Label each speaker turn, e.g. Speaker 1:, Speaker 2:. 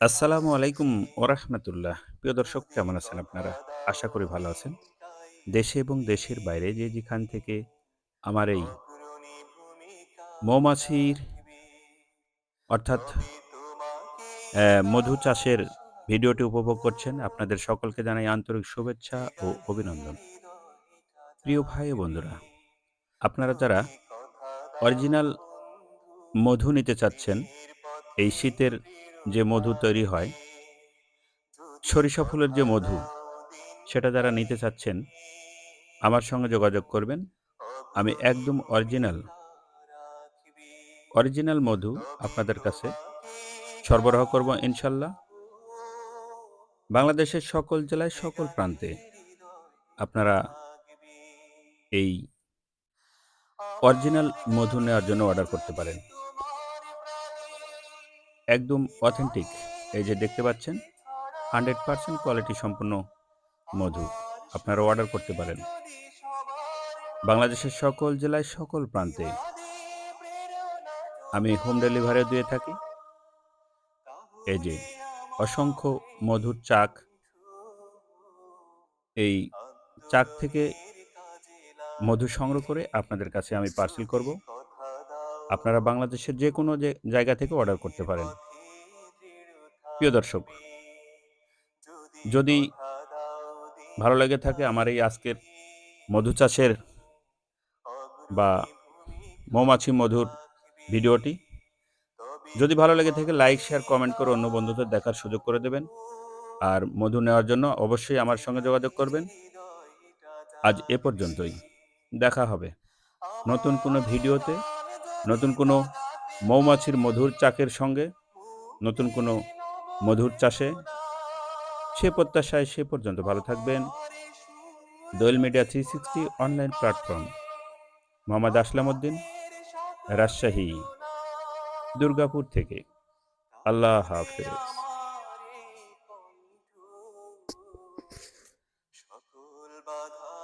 Speaker 1: আসসালামু আলাইকুম ওরহমতুল্লাহ প্রিয় দর্শক কেমন আছেন আপনারা? আশা করি ভালো আছেন। দেশে এবং দেশের বাইরে যে যেখান থেকে আমার এই মৌমাছির অর্থাৎ মধু চাষের ভিডিওটি উপভোগ করছেন। আপনাদের সকলকে জানাই আন্তরিক শুভেচ্ছা ও অভিনন্দন। প্রিয় ভাই ও বন্ধুরা আপনারা যারা অরিজিনাল মধু নিতে চাচ্ছেন এই শীতের যে মধু তৈরি হয়, সরিষা ফুলের যে মধু, সেটা যারা নিতে চাচ্ছেন, আমার সঙ্গে যোগাযোগ করবেন। আমি একদম অরিজিনাল অরিজিনাল মধু আপনাদের কাছে সরবরাহ করব ইনশাল্লাহ। বাংলাদেশের সকল জেলায় সকল প্রান্তে আপনারা এই অরিজিনাল মধু নেওয়ার জন্য অর্ডার করতে পারেন। একদম অথেন্টিক এই যে দেখতে পাচ্ছেন হান্ড্রেড পার্সেন্ট কোয়ালিটি সম্পন্ন মধু। আপনারা অর্ডার করতে পারেন। বাংলাদেশের সকল জেলায় সকল প্রান্তে। আমি হোম ডেলিভারি দিয়ে থাকি। এই যে অসংখ্য মধুর চাক। এই চাক থেকে মধু সংগ্রহ করে আপনাদের কাছে আমি পার্সেল করব। আপনারা বাংলাদেশের যে কোনো যে জায়গা থেকে অর্ডার করতে পারেন। প্রিয় দর্শক, যদি ভালো লেগে থাকে আমার এই আজকের মধু চাষের বা মৌমাছি মধুর ভিডিওটি। যদি ভালো লেগে থাকে লাইক শেয়ার কমেন্ট করে অন্য বন্ধুদের দেখার সুযোগ করে দেবেন। আর মধু নেওয়ার জন্য অবশ্যই আমার সঙ্গে যোগাযোগ করবেন। আজ এ পর্যন্তই। দেখা হবে নতুন কোনো ভিডিওতে। নতুন কোনো মৌমাছির মধুর চাকের সঙ্গে, নতুন কোনো মধুর চাষে, সে প্রত্যাশায় সে পর্যন্ত ভালো থাকবেন। Doel media three sixty online platform. Mohammad Aslam Uddin, Rajshahi, Durgapur থেকে। আল্লাহ হাফেজ।
Speaker 2: সকল বাধা